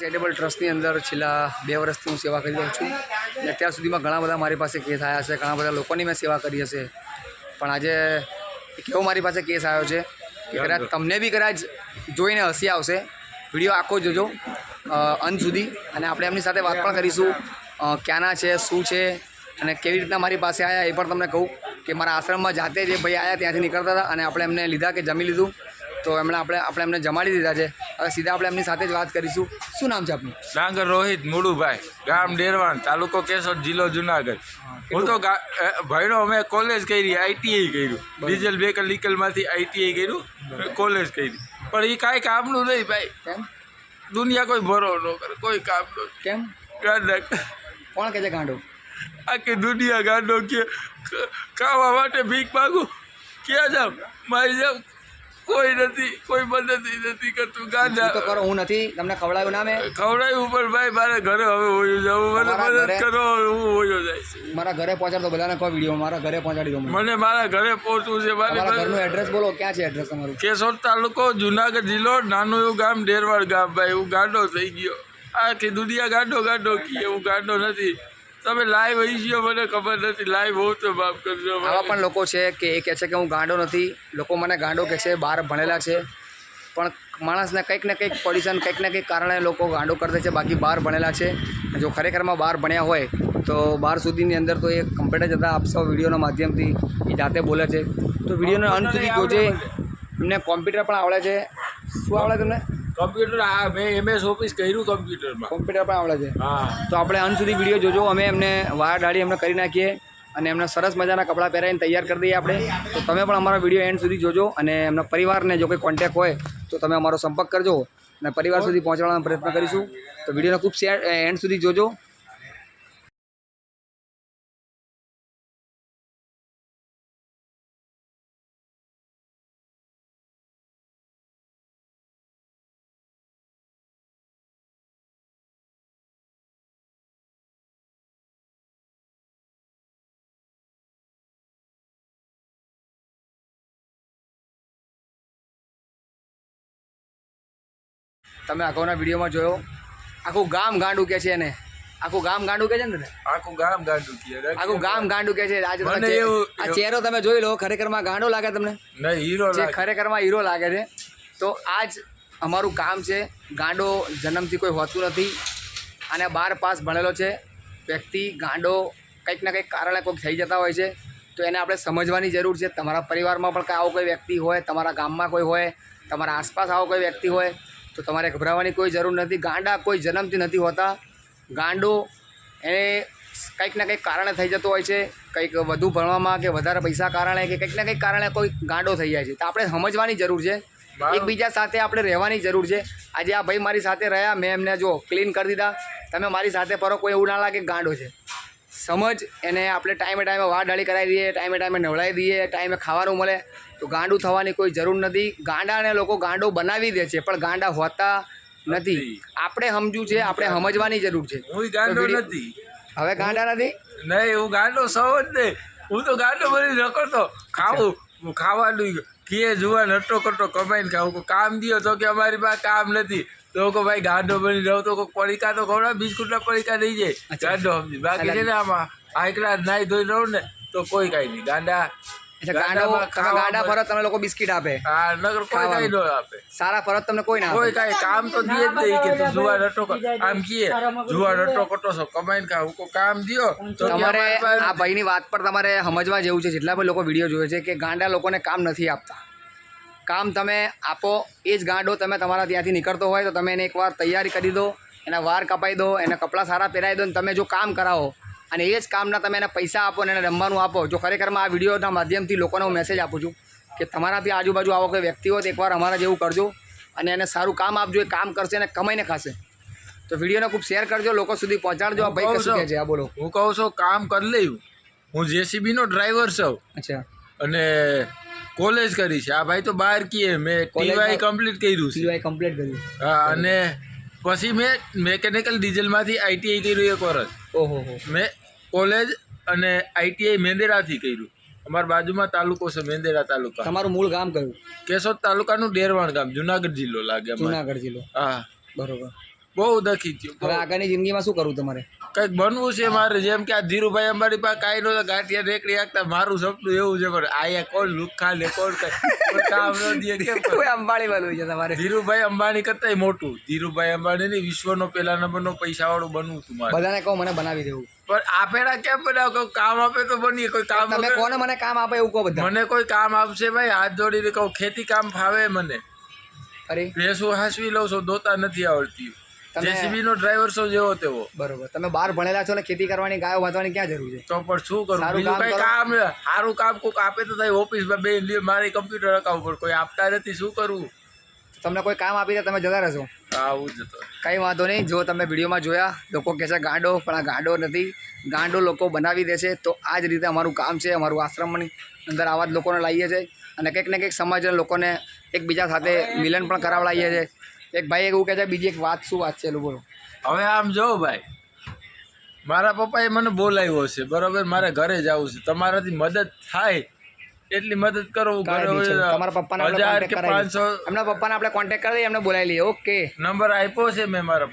Charitable ટ્રસ્ટની અંદર છેલ્લા બે વર્ષથી હું સેવા કરી રહ્યો છું. અને અત્યાર સુધીમાં ઘણા બધા મારી પાસે કેસ આવ્યા છે. ઘણા બધા લોકોની મેં સેવા કરી હશે. પણ આજે એક એવો મારી પાસે કેસ આવ્યો છે કે કદાચ તમને બી કદાચ જોઈને હસી આવશે. વીડિયો આખો જોજો અંત સુધી. અને આપણે એમની સાથે વાત પણ કરીશું. ક્યાંના છે શું છે અને કેવી રીતના મારી પાસે આવ્યા એ પણ તમને કહું કે મારા આશ્રમમાં જાતે જે ભાઈ આવ્યા ત્યાંથી નીકળતા હતા અને આપણે એમને લીધા કે જમી લીધું. તો એમણે આપણે આપણે એમને જમાડી દીધા છે. હવે સીધા આપણે એમની સાથે જ વાત કરીશું. શું નામ છે આપનું? ડાંગર રોહિત મુડુભાઈ ગામ ડેરવાણ તાલુકો કેશોદ જિલ્લો જુનાગઢ. હું તો ભાઈનો અમે કોલેજ કરી આઈટીઆઈ કર્યું. ડીઝલ વેકલિકલમાંથી આઈટીઆઈ કર્યું કોલેજ કરી. પણ એ કાંઈ કામનું નહીં ભાઈ. કેમ? દુનિયા કોઈ ભરો ન કરે કોઈ કામનું કેમ? ગાંડા કોણ કહે છે ગાંડો? આખી દુનિયા ગાંડો કે ખાવા માટે ભીખ માગું. ક્યાં જાવ મારી જાવ કોઈ નથી કોઈ મદદ નથી કરતું શું તો કરો હું નથી તમને ખવડાવ્યું ના મેં? ખવડાવ્યું પણ ભાઈ મારે ઘરે હવે હોયું જવું મને મદદ કરો હું હોયો જાય મારા ઘરે પહોંચાડતો બધાને કહો વીડિયો મારા ઘરે પહોંચાડી દો મને. મારા ઘરે પહોંચવું છે મારે ઘરનું એડ્રેસ બોલો ક્યાં છે એડ્રેસ તમારું? કેશોદ તાલુકો જુનાગઢ જિલ્લો નાનું એવું ગામ ડેરવાડ ગામ ભાઈ હું ગાંડો થઈ ગયો. આખી દુનિયા ગાંડો ગાંડો કી એવું ગાંડો નથી. તમે લાઈવ આવી ગયો મને ખબર નથી. લાઈવ હોવ તો માફ કરજો. આવા પણ લોકો છે કે એ કહે છે કે હું ગાંડો નથી. લોકો મને ગાંડો કહે છે બહાર ભણેલા છે. પણ માણસને કંઈક ને કંઈક પોલ્યુશન કંઈક ને કંઈક કારણે લોકો ગાંડો કરતા છે. બાકી બહાર ભણેલા છે. જો ખરેખરમાં બહાર ભણ્યા હોય તો બાર સુધીની અંદર તો એ કમ્પ્યુટર જતા આપશો વિડીયોના માધ્યમથી એ જાતે બોલે છે. તો વિડીયોનો અંત સુધી જોજે. એમને કોમ્પ્યુટર પણ આવડે છે. શું આવડે તમને? કમ્પ્યુટર હા મેં એમએસ ઓફિસ કર્યું કમ્પ્યુટરમાં કોમ્પ્યુટર પણ આવડે છે. હા. તો આપણે અંત સુધી વીડિયો જોજો. અમે એમને વાળ દાઢી એમને કરી નાખીએ અને એમને સરસ મજાના કપડાં પહેરાવીને તૈયાર કરી દઈએ આપણે. તો તમે પણ અમારા વીડિયો એન્ડ સુધી જોજો અને એમના પરિવારને જો કોઈ કોન્ટેક હોય તો તમે અમારો સંપર્ક કરજો અને પરિવાર સુધી પહોંચાડવાનો પ્રયત્ન કરીશું. તો વિડીયોને ખૂબ શેર એન્ડ સુધી જોજો. તમે અગાઉના વિડીયોમાં જોયો? આખું ગામ ગાંડું કે છે એને? આખું ગામ ગાંડું કે છે ને આખું ગામ ગાંડું કે આખું ગામ ગાંડું કે છે? આજ આ ચહેરો તમે જોઈ લો ખરેખરમાં ગાંડો લાગે તમને? નહીં હીરો જે. ખરેખરમાં હીરો લાગે છે. તો આજ અમારું કામ છે ગાંડો જન્મથી કોઈ હોતું નથી અને બાર પાસ ભણેલો છે. વ્યક્તિ ગાંડો કંઈક ને કંઈક કારણે કોઈક થઈ જતા હોય છે. તો એને આપણે સમજવાની જરૂર છે. તમારા પરિવારમાં પણ આવો કોઈ વ્યક્તિ હોય તમારા ગામમાં કોઈ હોય તમારા આસપાસ આવો કોઈ વ્યક્તિ હોય તો તમારે ગભરાવાની કોઈ જરૂર નથી. ગાંડા કોઈ જન્મથી નથી હોતા. ગાંડો એ કંઈક ને કંઈક કારણે થઈ જતો હોય છે. કંઈક વધુ ભણવામાં કે વધારે પૈસા કારણે કે કંઈક ને કંઈક કારણે કોઈ ગાંડો થઈ જાય છે. તો આપણે સમજવાની જરૂર છે. એકબીજા સાથે આપણે રહેવાની જરૂર છે. આજે આ ભાઈ મારી સાથે રહ્યા મેં એમને જો ક્લીન કરી દીધા. તમે મારી સાથે ફરો કોઈ એવું ના લાગે કે ગાંડો છે. સમજ એને આપણે ટાઈમે ટાઈમે વાળ ડાળી કરાવી દઈએ ટાઈમે ટાઈમે નવડાવી દઈએ ટાઈમે ખાવાનું મળે. તો ગાંડું થવાની કોઈ જરૂર નથી. ગાંડાને લોકો ગાંડો બનાવી દે છે પણ ગાંડા હોતા નથી. આપણે સમજવું છે આપણે સમજવાની જરૂર છે. હું ગાંડો નથી. હવે ગાંડા નથી? નહીં હું ગાંડો સૌ જ નહીં. હું તો ગાંડો બની નકળતો ખાવું હું ખાવાનું કીએ જુવાન હટ્ટો કટ્ટો કમાઈને ખાવું. કામ દ્યો તો કે અમારી પાસે કામ નથી. તો કે ભાઈ ગાંડો બની રહો તો કોઈ પડીકા તો ખવડાવ બિસ્કુટના પડીકા દઈ જાય. ગાંડો સમજી. બાકી છે ને આમાં આ એકલા નાઈ ધોઈ રહું ને તો કોઈ કાંઈ નહીં. ગાંડા અચ્છા ગાંડો તમે ગાંડા લોકો બિસ્કિટ આપે. હા નગર કોઈ કાંઈ ન આપે. સારા ફરત તમને કોઈ ના કોઈ કાંઈ કામ તો દે જ નહીં કે તું જુવાર હટ્ટો આમ કીએ જુવાર હટ્ટો કટો છો કમાઈને ખાવું કોઈ કામ દ્યો? તો તમારે અમારી આ ભાઈની વાત પર તમારે સમજવા જેવું છે. જેટલા પણ લોકો વીડિયો જોવે છે કે ગાંડા લોકોને કામ નથી આપતા. કામ તમે આપો એ જ ગાંડો તમે તમારા ત્યાંથી નીકળતો હોય તો તમે એને એકવાર તૈયારી કરી દો એના વાર કપાઈ દો એના કપડાં સારા પહેરાવી દો અને તમે જો કામ કરાવો અને એ જ કામના તમે એને પૈસા આપો અને એને રમવાનું આપો. જો ખરેખરમાં આ વિડીયોના માધ્યમથી લોકોને હું મેસેજ આપું છું કે તમારાથી આજુબાજુ આવો કોઈ વ્યક્તિ હોય તો એકવાર અમારા જેવું કરજો અને એને સારું કામ આપજો એ કામ કરશે અને કમાઈને ખાશે. તો વિડીયોને ખૂબ શેર કરજો લોકો સુધી પહોંચાડજો. આ ભાઈ કશું કહે છે. આ બોલો. હું કહું છું કામ કરી લઈ. હું જેસીબી નો ડ્રાઈવર છું. અચ્છા. અને કોલેજ કરી છે. આ ભાઈ તો બહાર કીએ. મેં ટીવાય કમ્પ્લીટ કર્યું છે. કમ્પ્લીટ કર્યું. હા અને પછી મેં મેકેનિકલ ડીઝલમાંથી આઈટીઆઈ કર્યું એક વર્ષ ઓહો હો. મેં કોલેજ અને આઈટીઆઈ મેંદેરાથી કર્યું. અમારા બાજુમાં તાલુકો છે મેંદેરા તાલુકા. તમારું મૂળ ગામ કયું? કેશોદ તાલુકાનું ડેરવાણ ગામ જુનાગઢ જિલ્લો લાગે જુનાગઢ જિલ્લો. હા. બરોબર. બહુ દખી હવે આગળની જિંદગીમાં શું કરવું તમારે? કંઈક બનવું છે મારે જેમ કે આ ધીરુભાઈ અંબાણી પાસે કાંઈ નહોતા ગાંઠિયા રેકડી આગતા મારું સપનું એવું છે પણ આયા કોણ લુખા લે કોણ કામ ન દે કેમ? અંબાણી બનવું છે તમારે. ધીરુભાઈ અંબાણી કરતાંય મોટું. ધીરુભાઈ અંબાણી ની વિશ્વનો પહેલા નંબરનો પૈસાવાળું બનવું તું મારે. બધાને કહો મને બનાવી દેવું પણ આપેલા કેમ બનાવ? કોઈ કામ આપે તો બનીએ કોઈ કામ તમે કોને મને કામ આપે એવું કહો બધા. મને કોઈ કામ આપશે ભાઈ હાથ જોડીને કહું ખેતી કામ ફાવે મને. અરે. ભેંસું હાસવી લઉં છું દોતા નથી આવડતી. જેસીબી નો ડ્રાઈવર છો જેવો તેવો. બરોબર. તમે બહાર ભણેલા છો ને ખેતી કરવાની ગાયો વાંધવાની ક્યાં જરૂર છે? તો પણ શું કરું? સારું બીજું કઈ કામ સારું કામ કોઈક આપે તો થાય ઓફિસમાં બે મારે કમ્પ્યુટર રખાવું પણ કોઈ આપતા નથી શું કરવું તમને કોઈ કામ આપી દે તમે જતા રહેશો. આવું જ હતો કંઈ વાંધો નહીં જો તમે વિડીયોમાં જોયા લોકો કહે છે ગાંડો પણ આ ગાંડો નથી. ગાંડો લોકો બનાવી દે છે તો આ જ રીતે અમારું કામ છે અમારું આશ્રમની અંદર આવા જ લોકોને લાવીએ છીએ અને કંઈક ને કંઈક સમાજના લોકોને એકબીજા સાથે મિલન પણ કરાવડાવીએ છીએ એક ભાઈ એવું કહે છે બીજી એક વાત શું વાત છે એ બોલો હવે આમ જો ભાઈ મારા પપ્પાએ મને બોલાવ્યો છે બરોબર? મારે ઘરે જવું છે. તમારાથી મદદ થાય એટલી મદદ કરો તમારા પપ્પાને હજાર કે પાંચસો એમના પપ્પાને આપણે કોન્ટેક્ટ કરી દઈએ એમને બોલાવી લઈએ. ઓકે નંબર આપ્યો છે મેં મારા